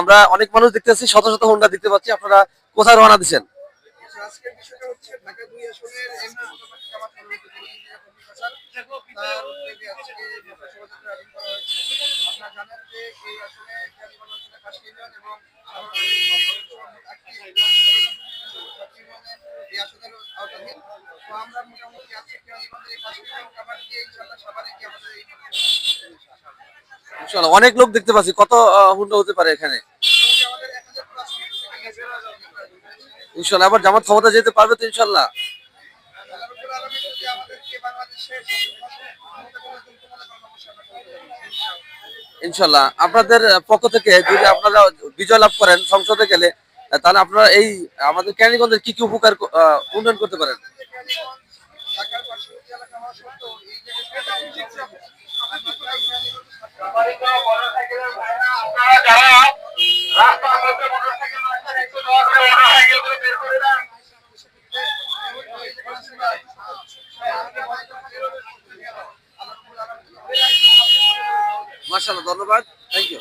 আমরা অনেক মানুষ দেখতেছি শত শত হোন্ডা দেখতে পাচ্ছি। আপনারা কোথায় রওনা দিচ্ছেন? আমরা মোটামুটি আজকে ইনশাআল্লাহ সাভারে গিয়ে আমাদের অনেক লোক দেখতে পাচ্ছি। কত হোন্ডা হতে পারে এখানে? ইনশাল্লাহ আবার জামাত ক্ষমতা যেতে পারবে তো ইনশাল্লাহ ইনশাআল্লাহ, আপনাদের পক্ষ থেকে যদি আপনারা বিজয় লাভ করেন সংসদে গেলে, তাহলে আপনারা এই আমাদের ক্যানিগঞ্জের কি কি উপকার উন্নয়ন করতে পারেন? মার্শাল্লাহ ধন্যবাদ। Thank you